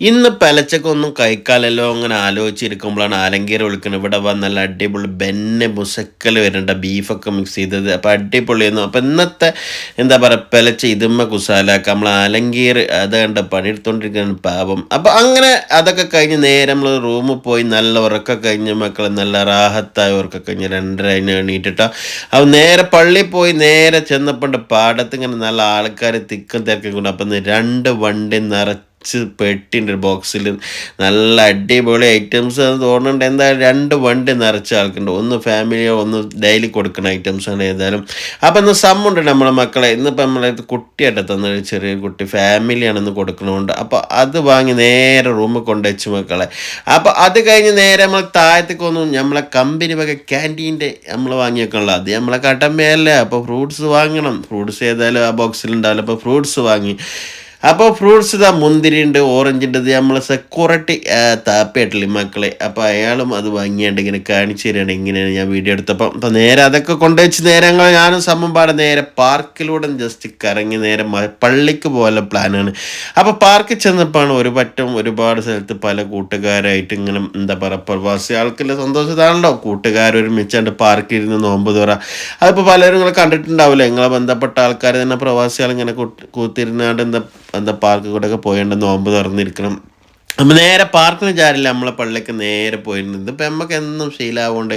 ഇന്ന് പലച്ചക്കൊന്നും കഴിക്കാലല്ലോ അങ്ങനെ ആലോചിച്ചിരിക്കുമ്പോഴാണ് ആലങ്കീര വിളിക്കുന്നത്. ഇവിടെ വന്ന് നല്ല അടിപൊളി ബെന്നെ മുസക്കൽ വരേണ്ട ബീഫൊക്കെ മിക്സ് ചെയ്തത്. അപ്പോൾ അടിപൊളിയായിരുന്നു. അപ്പോൾ ഇന്നത്തെ എന്താ പറയുക പലച്ച ഇതുമ്മ കുസാലാക്കുക നമ്മൾ ആലങ്കീർ അത് കണ്ട പണിയെടുത്തോണ്ടിരിക്കുന്ന പാപം അപ്പോൾ അങ്ങനെ അതൊക്കെ കഴിഞ്ഞ് നേരെ നമ്മൾ റൂമിൽ പോയി നല്ല ഉറക്കം കഴിഞ്ഞ് മക്കൾ നല്ല റാഹത്തായ ഉറക്കം കഴിഞ്ഞ് രണ്ടര അതിന് എണീറ്റിട്ടോ. അപ്പോൾ നേരെ പള്ളിയിൽ പോയി നേരെ ചെന്നപ്പോണ്ട് പാടത്ത് ഇങ്ങനെ നല്ല ആൾക്കാർ തിക്കും തിരക്കും കൊണ്ട് അപ്പം രണ്ട് വണ്ടി നിറച്ച് പെട്ടിന്റെ ഒരു ബോക്സിൽ നല്ല അടിപൊളി ഐറ്റംസ് തോന്നുന്നുണ്ട്. എന്തായാലും രണ്ട് വണ്ടി നിറച്ച ആൾക്കുണ്ട്. ഒന്ന് ഫാമിലിയോ ഒന്ന് ഡെയിലി കൊടുക്കുന്ന ഐറ്റംസ് ആണ് ഏതായാലും. അപ്പം ഇന്ന് സമ്മുണ്ട് നമ്മളെ മക്കളെ. ഇന്നിപ്പോൾ നമ്മളെ കുട്ടിയായിട്ട് തന്ന ചെറിയ കുട്ടി ഫാമിലിയാണ് ഇന്ന് കൊടുക്കണമുണ്ട് അപ്പോൾ അത് വാങ്ങി നേരെ റൂമിൽ കൊണ്ടുവച്ച് മക്കളെ. അപ്പോൾ അത് കഴിഞ്ഞ് നേരെ നമ്മൾ താഴത്തേക്ക് വന്നു. നമ്മളെ കമ്പനി വക ക്യാന്റീന്റെ നമ്മൾ വാങ്ങിയൊക്കെയുള്ള അത് നമ്മളെ കടമയല്ലേ. അപ്പോൾ ഫ്രൂട്ട്സ് വാങ്ങണം. ഫ്രൂട്ട്സ് ഏതായാലും ആ ബോക്സിൽ ഉണ്ടാവില്ല. അപ്പോൾ ഫ്രൂട്ട്സ് വാങ്ങി. അപ്പോൾ ഫ്രൂട്ട്സ് ഇതാ മുന്തിരി ഉണ്ട് ഓറഞ്ച് ഉണ്ട് ഇത് നമ്മളെ സെക്യൂരിറ്റി താപ്പയായിട്ടില്ലേ മക്കളെ? അപ്പോൾ അയാളും അത് വാങ്ങിയാണ്ട് ഇങ്ങനെ കാണിച്ചു തരികയാണ് ഇങ്ങനെയാണ് ഞാൻ വീഡിയോ എടുത്തപ്പം. അപ്പോൾ നേരെ അതൊക്കെ കൊണ്ടുവച്ച് നേരെ ഞങ്ങൾ ഞാനും സമ്മമ്പാടെ നേരെ പാർക്കിലൂടെ ജസ്റ്റ് കറങ്ങി നേരെ പള്ളിക്ക് പോലെ പ്ലാനാണ്. അപ്പോൾ പാർക്കിൽ ചെന്നപ്പോഴാണ് ഒരു പറ്റം ഒരുപാട് സ്ഥലത്ത് പല കൂട്ടുകാരായിട്ട് ഇങ്ങനെ എന്താ പറയുക പ്രവാസി ആൾക്കുള്ള സന്തോഷത്താണല്ലോ. കൂട്ടുകാരൊരുമിച്ചാണ്ട് പാർക്കിൽ ഇരുന്ന് നോമ്പ് തുറ. അതിപ്പോൾ പലരും നിങ്ങൾ കണ്ടിട്ടുണ്ടാവില്ല? നിങ്ങളെ ബന്ധപ്പെട്ട ആൾക്കാർ തന്നെ പ്രവാസികൾ ഇങ്ങനെ കൂത്തിരുന്നാണ്ട് എന്താ എന്താ പാർക്കിൽ കൂടെ ഒക്കെ പോയേണ്ട നോമ്പ് തുറന്നിരിക്കണം. നമ്മൾ നേരെ പാർക്കിന് ചാരില്ല നമ്മളെ പള്ളിക്ക് നേരെ പോയിരുന്നത് ഇതിപ്പോൾ നമുക്ക് എന്നും ശീലമാവുകൊണ്ട്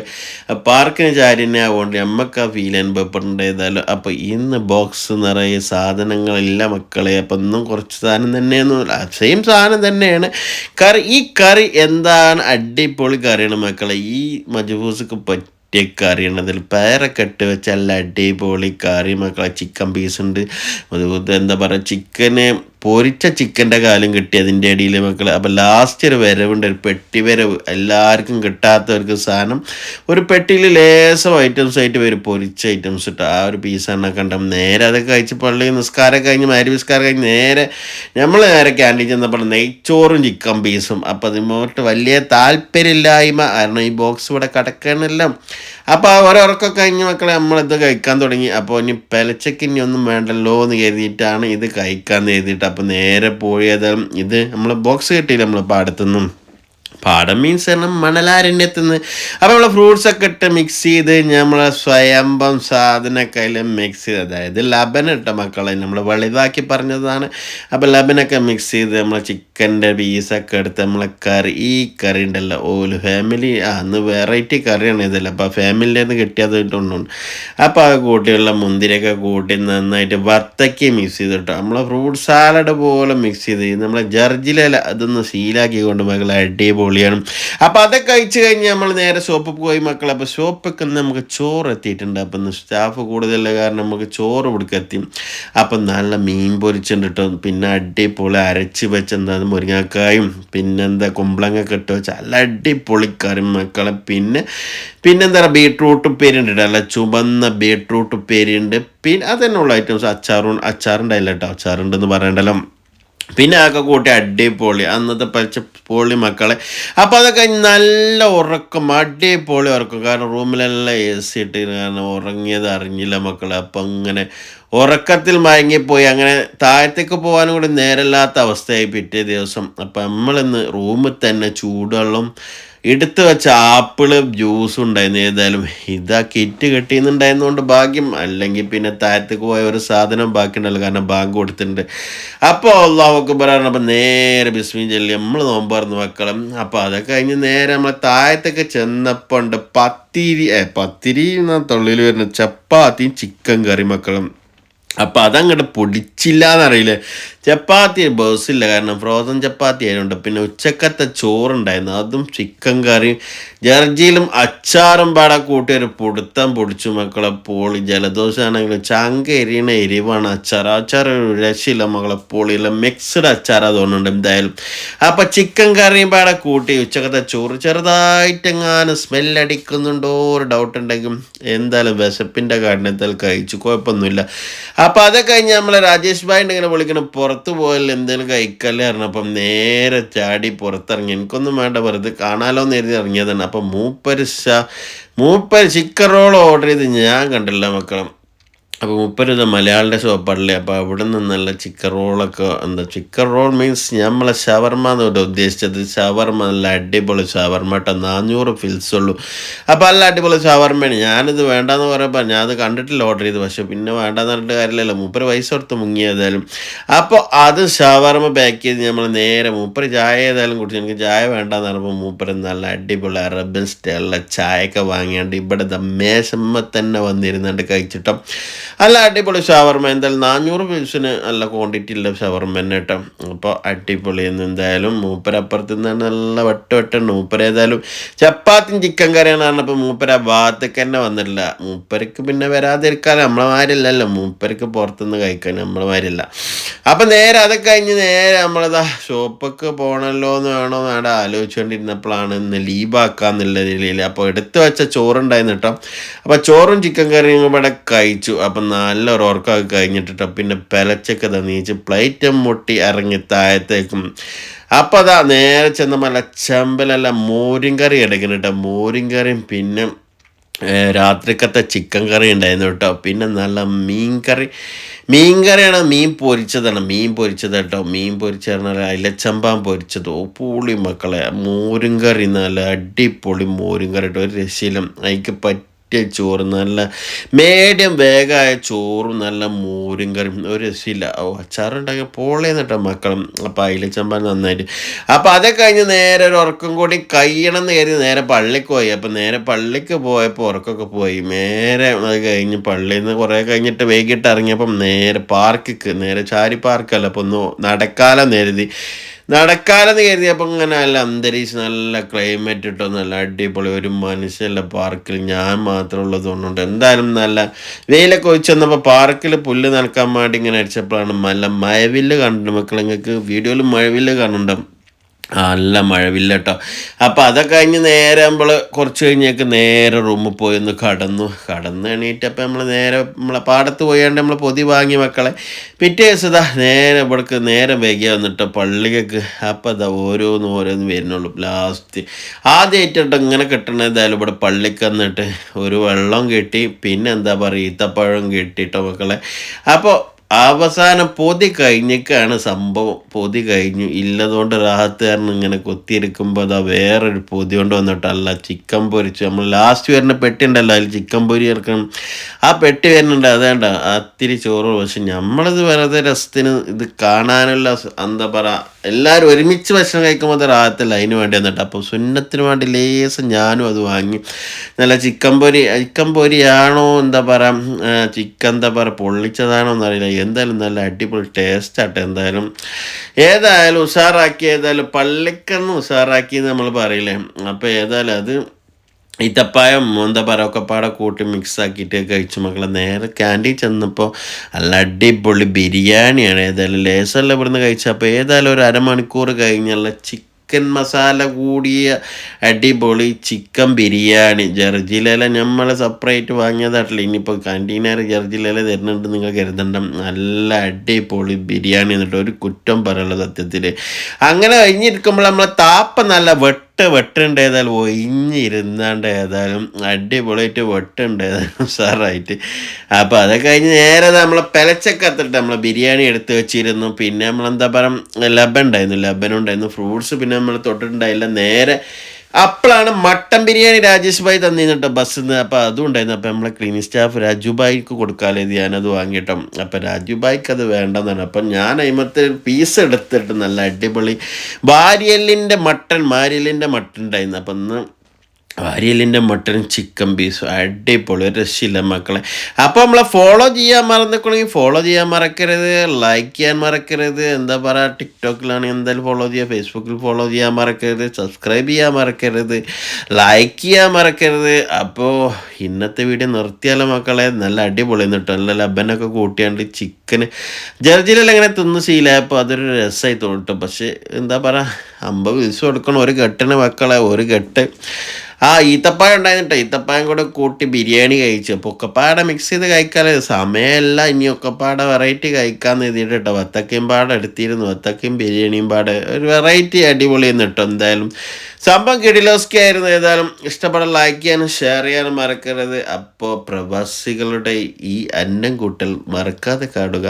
പാർക്കിന് ചാരിനെ ആവുകൊണ്ട് നമുക്ക് ആ ഫീൽ അനുഭവപ്പെടേണ്ട ഏതായാലും. അപ്പോൾ ഇന്ന് ബോക്സ് നിറയെ സാധനങ്ങളില്ല മക്കളെ അപ്പം ഇന്നും കുറച്ച് സാധനം തന്നെയൊന്നും സെയിം സാധനം തന്നെയാണ്. കറി ഈ കറി എന്താണ്? അടിപൊളി കറിയാണ് മക്കളെ. ഈ മജബൂസക്ക് പറ്റി പറ്റിയ കറിയാണ് അതിൽ പേരൊക്കെ ഇട്ട് വെച്ച അടിപൊളി കറി മക്കളെ. ചിക്കൻ പീസ് ഉണ്ട്. എന്താ പറയുക ചിക്കന് പൊരിച്ച ചിക്കന്റെ കാലം കിട്ടി അതിന്റെ ഇടയിൽ മക്കൾ അപ്പോൾ ലാസ്റ്റ് ഒരു വരവുണ്ട് ഒരു പെട്ടി വരവ്. എല്ലാവർക്കും കിട്ടാത്തവർക്ക് സാധനം. ഒരു പെട്ടിയിൽ ലേസം ഐറ്റംസ് ആയിട്ട് വരും പൊരിച്ച ഐറ്റംസ് ഇട്ട്. ആ ഒരു പീസാണ് കണ്ട നേരെ അതൊക്കെ കഴിച്ച് പള്ളി നിസ്കാരം കഴിഞ്ഞ് മാരി നിസ്കാരം കഴിഞ്ഞ് നേരെ നമ്മൾ നേരെ ക്യാന്റീൻ ചെന്നപ്പോൾ നെയ്ച്ചോറും ചിക്കൻ പീസും അപ്പോൾ അതിമോട്ട് വലിയ താല്പര്യമില്ലായ്മ. കാരണം ഈ ബോക്സ് ഇവിടെ കിടക്കണമല്ലോ അപ്പോൾ ഓരോർക്കൊക്കെ കഴിഞ്ഞ് മക്കളെ നമ്മളിത് കഴിക്കാൻ തുടങ്ങി. അപ്പോൾ ഇനി പിലച്ചക്ക് ഇനി ഒന്നും വേണ്ടല്ലോ എന്ന് കരുതിയിട്ടാണ് ഇത് കഴിക്കാൻ കരുതിയിട്ട് അപ്പോൾ നേരെ പോയത് ഇത് നമ്മൾ ബോക്സ് കിട്ടിയില്ല നമ്മൾ പാടത്തുനിന്നും പാടം മീൻസ് കാരണം മണലാരണ്യത്തുനിന്ന് അപ്പോൾ നമ്മൾ ഫ്രൂട്ട്സ് ഒക്കെ ഇട്ട് മിക്സ് ചെയ്ത് നമ്മളെ സ്വയംഭം സാധനമൊക്കെ അതിൽ മിക്സ് ചെയ്ത് അതായത് ലബൻ ഇട്ട മക്കളെ നമ്മൾ വലുതാക്കി പറഞ്ഞതാണ്. അപ്പോൾ ലബനൊക്കെ മിക്സ് ചെയ്ത് നമ്മളെ ചിക്കന്റെ പീസൊക്കെ എടുത്ത് നമ്മളെ കറി ഈ കറി ഉണ്ടല്ലോ ഓൽ ഫാമിലി ആ അന്ന് വെറൈറ്റി കറിയാണ് ഇതല്ല. അപ്പോൾ ഫാമിലിയിൽ നിന്ന് കിട്ടിയത് കിട്ടുന്നുണ്ട് അപ്പോൾ ആ കൂട്ടിയുള്ള മുന്തിരിയൊക്കെ കൂട്ടി നന്നായിട്ട് വത്തക്ക മിക്സ് ചെയ്തിട്ട്. നമ്മളെ ഫ്രൂട്ട് സാലഡ് പോലെ മിക്സ് ചെയ്ത് നമ്മളെ ജർജിലല അതൊന്ന് സീലാക്കി കൊണ്ട് മക്കളെ അടിപൊളിയാണ് അപ്പോൾ അതൊക്കെ കഴിച്ച് കഴിഞ്ഞ് നമ്മൾ നേരെ ഷോപ്പിൽ പോയി മക്കളെ അപ്പോൾ ഷോപ്പൊക്കെ നമുക്ക് ചോറ് എത്തിയിട്ടുണ്ട്. അപ്പം സ്റ്റാഫ് കൂടുതലുള്ള കാരണം നമുക്ക് ചോറ് ഇവിടേക്ക് എത്തി. അപ്പം നല്ല മീൻ പൊരിച്ചുണ്ട് കേട്ടോ പിന്നെ അടിപൊളി അരച്ച് വെച്ച് എന്താ മുരിങ്ങാക്കായും പിന്നെന്താ കുമ്പളങ്ങ വെച്ച് നല്ല അടിപൊളി കറി മക്കളെ. പിന്നെ പിന്നെന്താ പറയുക ബീട്രൂട്ട് ഉപ്പേരിയുണ്ട് കേട്ടോ നല്ല ചുവന്ന ബീട്രൂട്ട് ഉപ്പേരി പിന്നെ പിന്നെ അതന്നെയുള്ള ഐറ്റംസ് അച്ചാറും അച്ചാറുണ്ടായില്ല കേട്ടോ അച്ചാറുണ്ടെന്ന് പറയണ്ടല്ലോ. പിന്നെ അതൊക്കെ കൂട്ടി അടിപൊളി. അന്നത്തെ പച്ച പൊളി മക്കളെ. അപ്പോൾ അതൊക്കെ നല്ല ഉറക്കം അടിപൊളി ഉറക്കം. കാരണം റൂമിലെല്ലാം എ സി ഇട്ട് കാരണം ഉറങ്ങിയത് അറിഞ്ഞില്ല മക്കളെ. അപ്പം അങ്ങനെ ഉറക്കത്തിൽ മയങ്ങിപ്പോയി. അങ്ങനെ താഴത്തേക്ക് പോകാനും കൂടി നേരമില്ലാത്ത അവസ്ഥയായി പിറ്റേ ദിവസം. അപ്പം നമ്മളിന്ന് റൂമിൽ തന്നെ ചൂടുവെള്ളം എടുത്തു വെച്ച ആപ്പിൾ ജ്യൂസ് ഉണ്ടായിരുന്നു. ഏതായാലും ഇതാ കിറ്റ് കിട്ടിയെന്നുണ്ടായിരുന്നതുകൊണ്ട് ഭാഗ്യം. അല്ലെങ്കിൽ പിന്നെ താഴത്തേക്ക് പോയ ഒരു സാധനം ബാക്കി ബാക്കിയുണ്ടല്ലോ. കാരണം ബാങ്ക് കൊടുത്തിട്ടുണ്ട്. അപ്പോൾ അള്ളാഹുക്ക് അപ്പം നേരെ ബിസ്മി ചൊല്ലി. നമ്മൾ നോമ്പായിരുന്നു വെക്കണം. അപ്പോൾ അതൊക്കെ കഴിഞ്ഞ് നേരെ നമ്മൾ താഴത്തേക്ക് ചെന്നപ്പോൾ ഉണ്ട് പത്തിരി. പത്തിരി എന്ന തൊള്ളിൽ വരുന്ന ചപ്പാത്തിയും ചിക്കൻ കറി മക്കളും. അപ്പം അതങ്ങോട്ട് പൊടിച്ചില്ല എന്നറിയില്ലേ ചപ്പാത്തി ബസ്സില്ല കാരണം ഫ്രോസൺ ചപ്പാത്തി ആയതുകൊണ്ട്. പിന്നെ ഉച്ചക്കത്തെ ചോറുണ്ടായിരുന്നു അതും ചിക്കൻ കറിയും. ജർജിയിലും അച്ചാറും പാടെ കൂട്ടി ഒരു പൊടുത്തം പൊടിച്ചു മക്കളെ പോളി. ജലദോഷമാണെങ്കിലും ചങ്ക എരിയണ എരിവാണ് അച്ചാർ. അച്ചാർ ഒരു രക്ഷയില്ല മക്കളെ പോളിയില്ല മിക്സ്ഡ് അച്ചാർ അതുകൊണ്ടുണ്ട് എന്തായാലും. അപ്പം ചിക്കൻ കറിയും പാടെ കൂട്ടി ഉച്ചക്കത്തെ ചോറ് ചെറുതായിട്ടെങ്ങാനും സ്മെല്ലടിക്കുന്നുണ്ടോ ഒരു ഡൗട്ട് എന്തായാലും വിശപ്പിന്റെ കാരണത്താൽ കഴിച്ചു കുഴപ്പമൊന്നുമില്ല. അപ്പം അതൊക്കെ കഴിഞ്ഞ് നമ്മളെ രാജേഷ് ഭായി ഇങ്ങനെ വിളിക്കണം പുറത്ത് പോയാൽ എന്തെങ്കിലും കഴിക്കല്ലേ? പറഞ്ഞപ്പം നേരെ ചാടി പുറത്തിറങ്ങി. എനിക്കൊന്നും വേണ്ട വെറുതെ കാണാലോ എന്ന് എഴുതി ഇറങ്ങിയതാണ്. അപ്പം മൂപ്പരിശ ശ മൂപ്പര് ചിക്കൻ റോൾ ഓർഡർ ചെയ്ത് ഞാൻ കണ്ടില്ല മക്കളും. അപ്പോൾ മുപ്പരത് മലയാളിയുടെ ഷോപ്പാണല്ലേ അപ്പോൾ അവിടെ നിന്ന് നല്ല ചിക്കൻ റോളൊക്കെ എന്താ ചിക്കൻ റോൾ മീൻസ് നമ്മളെ ഷവർമ എന്നോട് ഉദ്ദേശിച്ചത്? ഷവർമ നല്ല അടിപൊളി ഷവർമ കേട്ടോ. നാനൂറ് ഫിൽസ് ഉള്ളൂ. അപ്പോൾ നല്ല അടിപൊളി ഷവർമയാണ്. ഞാനിത് വേണ്ടാന്ന് പറയുമ്പോൾ ഞാൻ അത് കണ്ടിട്ടില്ല ഓർഡർ ചെയ്ത് പക്ഷേ പിന്നെ വേണ്ടാന്ന് പറഞ്ഞിട്ട് കാര്യമില്ലല്ലോ. മൂപ്പര് പൈസ കൊടുത്ത് മുങ്ങിയതായാലും അപ്പോൾ അത് ഷവർമ പാക്ക് ചെയ്ത് നമ്മൾ നേരെ മൂപ്പര് ചായ ഏതായാലും കുടിച്ചു എനിക്ക് ചായ വേണ്ടാന്ന് പറയുമ്പോൾ മൂപ്പര് നല്ല അടിപൊളി അറബൻ സ്റ്റൈലുള്ള ചായയൊക്കെ വാങ്ങിയാണ്ട് ഇവിടെ മേശമ്മ തന്നെ വന്നിരുന്നുണ്ട് കഴിച്ചിട്ടോ നല്ല അടിപൊളി ഷവർമ. എന്തായാലും നാനൂറ് പീസിന് നല്ല ക്വാണ്ടിറ്റി ഉള്ള ഷവർമ തന്നെ കേട്ടോ. അപ്പോൾ അടിപൊളി എന്ന് എന്തായാലും മൂപ്പരപ്പുറത്ത് നിന്നാണ് നല്ല വെട്ട വെട്ടുണ്ട് മൂപ്പര ഏതായാലും ചപ്പാത്തിയും ചിക്കൻ കറിയാണ് പറഞ്ഞപ്പോൾ മൂപ്പര ഭാഗത്തേക്ക് തന്നെ വന്നിട്ടില്ല. മൂപ്പരക്ക് പിന്നെ വരാതിരിക്കാൻ നമ്മളെ മാരില്ലല്ലോ മൂപ്പരക്ക് പുറത്തുനിന്ന് കഴിക്കാൻ നമ്മളെ മാരില്ല അപ്പം നേരെ അത് കഴിഞ്ഞ് നേരെ നമ്മളിതാ ഷോപ്പൊക്കെ പോകണല്ലോ എന്ന് വേണോ എന്നാടെ ആലോചിച്ചുകൊണ്ടിരുന്നപ്പോഴാണ് ഇന്ന് ലീവാക്കാന്നുള്ള രീതിയിൽ. അപ്പോൾ എടുത്തു വെച്ച ചോറുണ്ടായിരുന്നു കേട്ടോ. അപ്പോൾ ചോറും ചിക്കൻ കറിയും ഇവിടെ കഴിച്ചു. അപ്പം നല്ലൊരു ഉറക്കമൊക്കെ കഴിഞ്ഞിട്ടോ പിന്നെ പെലച്ചൊക്കെ തന്നീച്ച് പ്ലേറ്റും മുട്ടി ഇറങ്ങി താഴത്തേക്കും. അപ്പം അതാ നേരെ ചെന്ന മല ചെമ്പലല്ല മോരും കറി എടുക്കണം കേട്ടോ മോരും കറിയും പിന്നെ രാത്രിക്കത്തെ ചിക്കൻ കറി ഉണ്ടായിരുന്നു കേട്ടോ പിന്നെ നല്ല മീൻ കറി. മീൻ കറിയാണ് മീൻ പൊരിച്ചതാണ്. മീൻ പൊരിച്ചത് കേട്ടോ മീൻ പൊരിച്ച പറഞ്ഞാൽ പൊരിച്ചത്. ഓ പൂളി മക്കളെ. മോരും കറി നല്ല അടിപൊളി മോരും കറി കേട്ടോ ഒരു രസീലം. അതിക്ക് പറ്റിയ ചോറ് നല്ല മീഡിയം വേഗമായ ചോറും നല്ല മോരും കറിയും. ഒരു രസമില്ല. ഓ അച്ചാറുണ്ടാക്കി പോളേ കേട്ടോ മക്കളും. അപ്പം അയിലച്ചമ്പാൻ നന്നായിട്ട്. അപ്പം അതൊക്കെ കഴിഞ്ഞ് നേരെ ഒരു ഉറക്കം കൂടി കഴിയണം എന്ന് കരുതി നേരെ പള്ളിക്ക് പോയി. അപ്പം നേരെ പള്ളിക്ക് പോയപ്പോൾ ഉറക്കമൊക്കെ പോയി. നേരെ അത് കഴിഞ്ഞ് പള്ളിയിൽ നിന്ന് കുറേ കഴിഞ്ഞിട്ട് വൈകിട്ട് ഇറങ്ങിയപ്പം നേരെ പാർക്കിക്ക് നേരെ ചാരി പാർക്കല്ല അപ്പം ഒന്ന് നടക്കാലം കരുതി. നടക്കാലെന്ന് കരുതിയപ്പോൾ ഇങ്ങനെ നല്ല അന്തരീക്ഷം നല്ല ക്ലൈമറ്റ് ഇട്ടോ നല്ല അടിപൊളി ഒരു മനുഷ്യല്ല പാർക്കിൽ ഞാൻ മാത്രമേ ഉള്ളത് കൊണ്ടുണ്ട് എന്തായാലും നല്ല വെയിലൊക്കെ ഒഴിച്ച് വന്നപ്പോൾ പാർക്കിൽ പുല്ല് നനക്കാൻ വേണ്ടി ഇങ്ങനെ അടിച്ചപ്പോഴാണ് നല്ല മഴവില്ല് കണ്ടിട്ടുണ്ട്. മക്കളെ നിങ്ങൾക്ക് വീഡിയോയിൽ മഴവില്ല് കാണുന്നുണ്ടോ നല്ല മഴവില്ല കേട്ടോ അപ്പോൾ അതൊക്കെ കഴിഞ്ഞ് നേരെ നമ്മൾ കുറച്ച് കഴിഞ്ഞേക്ക് നേരെ റൂമിൽ പോയി ഒന്ന് കടന്നു. കടന്ന് എണീറ്റപ്പോൾ നമ്മൾ നേരെ നമ്മളെ പാടത്ത് പോയാണ്ട് നമ്മൾ പൊതി വാങ്ങി മക്കളെ. പിറ്റേ ദിവസം ഇതാ നേരെ ഇവിടേക്ക് നേരെ വൈകിയ വന്നിട്ട് പള്ളിക്ക് അപ്പോൾ ഇതാ ഓരോന്ന് ഓരോന്ന് വരുന്നുള്ളൂ. ലാസ്റ്റ് ആദ്യമായിട്ടിട്ട് ഇങ്ങനെ കിട്ടണ ഏതായാലും ഇവിടെ പള്ളിക്ക് വന്നിട്ട് ഒരു വെള്ളം കിട്ടി പിന്നെ എന്താ പറയുക ഈത്തപ്പഴം കിട്ടിട്ടോ മക്കളെ. അപ്പോൾ അവസാനം പൊതി കഴിഞ്ഞേക്കാണ് സംഭവം. പൊതി കഴിഞ്ഞു. ഇല്ലതുകൊണ്ട് റാഹത്ത് കാരണം ഇങ്ങനെ കൊത്തിയെടുക്കുമ്പോൾ അതാ വേറൊരു പൊതി കൊണ്ട് വന്നിട്ടല്ല ചിക്കൻ പൊരിച്ചു. നമ്മൾ ലാസ്റ്റ് വരുന്ന പെട്ടി ഉണ്ടല്ലോ അതിൽ ചിക്കൻ പൊരി ഇറക്കണം ആ പെട്ടി വരുന്നുണ്ട് അതേണ്ട. അത്തിരി ചോറ് പക്ഷെ നമ്മളത് വെറുതെ രസത്തിന് ഇത് കാണാനുള്ള എന്താ പറയുക എല്ലാവരും ഒരുമിച്ച് ഭക്ഷണം കഴിക്കുമ്പോൾ അത് അതിന് വേണ്ടി വന്നിട്ട് അപ്പോൾ സുന്നത്തിന് വേണ്ടി ലേസം ഞാനും അത് വാങ്ങി. നല്ല ചിക്കൻ പൊരി ചിക്കൻ പൊരിയാണോ എന്താ പറയുക ചിക്കൻ എന്താ പറയുക പൊള്ളിച്ചതാണോ എന്നറിയില്ല. എന്തായാലും നല്ല അടിപൊളി ടേസ്റ്റ് ആട്ടെ എന്തായാലും. ഏതായാലും ഉഷാറാക്കി ഏതായാലും പള്ളിക്കന്ന് ഉഷാറാക്കി നമ്മൾ പറയില്ലേ. അപ്പോൾ ഏതായാലും അത് ഈത്തപ്പായം എന്താ പറയുക ഒക്കെ പാടെ കൂട്ടി മിക്സ് ആക്കിയിട്ട് കഴിച്ചു മക്കളെ നേരെ ക്യാന്റീൻ ചെന്നപ്പോൾ നല്ല അടിപൊളി ബിരിയാണിയാണ്. ഏതായാലും ലേസല്ല ഇവിടുന്ന് കഴിച്ചപ്പോൾ ഏതായാലും ഒരു അരമണിക്കൂർ കഴിഞ്ഞുള്ള ചിക്കൻ മസാല കൂടിയ അടിപൊളി ചിക്കൻ ബിരിയാണി. ജർജിലേല നമ്മൾ സെപ്പറേറ്റ് വാങ്ങിയതായിട്ടില്ല. ഇനിയിപ്പോൾ കണ്ടീനർ ജർജിലേല തരുന്നുണ്ട് നിങ്ങൾ കരുതണ്ട. നല്ല അടിപൊളി ബിരിയാണി എന്നിട്ട് ഒരു കുറ്റം പറയുള്ളൂ സത്യത്തിൽ അങ്ങനെ കഴിഞ്ഞിരിക്കുമ്പോൾ നമ്മളെ താപ്പ നല്ല വെട്ട് വെട്ടുണ്ട് ഏതായാലും ഒഴിഞ്ഞിരുന്നാണ്ട് ഏതായാലും അടിപൊളിയായിട്ട് വെട്ടുണ്ട് ഏതായാലും സാറായിട്ട് അപ്പോൾ അതൊക്കെ കഴിഞ്ഞ് നേരെ നമ്മളെ പെലച്ചക്കത്തിട്ട് നമ്മൾ ബിരിയാണി എടുത്ത് വെച്ചിരുന്നു. പിന്നെ നമ്മളെന്താ പറയുക ലബൻ ഉണ്ടായിരുന്നു ലബൻ ഉണ്ടായിരുന്നു. ഫ്രൂട്ട്സ് പിന്നെ നമ്മൾ തൊട്ടിട്ടുണ്ടായില്ല. നേരെ അപ്പോഴാണ് മട്ടൻ ബിരിയാണി രാജേഷ് ഭായി തന്നിട്ടോ ബസ്സിൽ നിന്ന് അപ്പോൾ അതും ഉണ്ടായിരുന്നു അപ്പോൾ നമ്മളെ ക്ലീനിങ് സ്റ്റാഫ് രാജു ഭായിക്ക് കൊടുക്കാല്ലേ ഞാനത് വാങ്ങിയിട്ടോ. അപ്പോൾ രാജു ഭായിക്ക് അത് വേണ്ടെന്നാണ്. അപ്പം ഞാൻ അതിമത്തെ പീസ് എടുത്തിട്ട് നല്ല അടിപൊളി വാരിയലിന്റെ മട്ടൻ മാരിയലിന്റെ മട്ടൻ ഉണ്ടായിരുന്നു. അപ്പം ഇന്ന് വാരിയലിന്റെ മട്ടൺ ചിക്കൻ പീസും അടിപൊളി ഒരു രക്ഷയില്ല മക്കളെ. അപ്പോൾ നമ്മളെ ഫോളോ ചെയ്യാൻ മറന്നിക്കണമെങ്കിൽ ഫോളോ ചെയ്യാൻ മറക്കരുത് ലൈക്ക് ചെയ്യാൻ മറക്കരുത്. എന്താ പറയുക ടിക്ടോക്കിലാണെങ്കിൽ എന്തായാലും ഫോളോ ചെയ്യുക ഫേസ്ബുക്കിൽ ഫോളോ ചെയ്യാൻ മറക്കരുത് സബ്സ്ക്രൈബ് ചെയ്യാൻ മറക്കരുത് ലൈക്ക് ചെയ്യാൻ മറക്കരുത്. അപ്പോൾ ഇന്നത്തെ വീഡിയോ നിർത്തിയാലോ മക്കളെ? നല്ല അടിപൊളി എന്നിട്ട് നല്ല ലബനൊക്കെ കൂട്ടിയാണ്ട് ചിക്കൻ ജർജിലെല്ലാം ഇങ്ങനെ തിന്ന് ശീലമായപ്പോൾ അതൊരു രസമായി തോന്നിട്ടു പക്ഷേ എന്താ പറയുക അമ്പത് ദിവസം എടുക്കണം ഒരു കെട്ടിന് മക്കളെ ഒരു കെട്ട് ആ ഈത്തപ്പായ ഉണ്ടായിരുന്നിട്ട്. ഈത്തപ്പായം കൂടെ കൂട്ടി ബിരിയാണി കഴിച്ചു. അപ്പോൾ ഒക്കെപ്പാടെ മിക്സ് ചെയ്ത് കഴിക്കാതെ സമയമല്ല. ഇനി ഒക്കെപ്പാടെ വെറൈറ്റി കഴിക്കാമെന്ന് എഴുതിയിട്ട് കേട്ടോ വത്തക്കയും പാടെ എടുത്തിരുന്നു. വത്തക്കയും ബിരിയാണിയും പാടെ. ഒരു വെറൈറ്റി അടിപൊളിയെന്ന് കേട്ടോ എന്തായാലും. സംഭവം കിടിലോസ്കി ആയിരുന്നു. ഏതായാലും ഇഷ്ടപ്പെടാൻ ലൈക്ക് ചെയ്യാനും ഷെയർ ചെയ്യാനും മറക്കരുത്. അപ്പോൾ പ്രവാസികളുടെ ഈ അന്നം കൂട്ടൽ മറക്കാതെ കാണുക.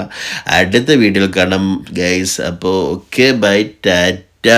അടുത്ത വീഡിയോയിൽ കാണാം ഗൈസ് അപ്പോൾ ഓക്കെ ബൈ ടാറ്റ.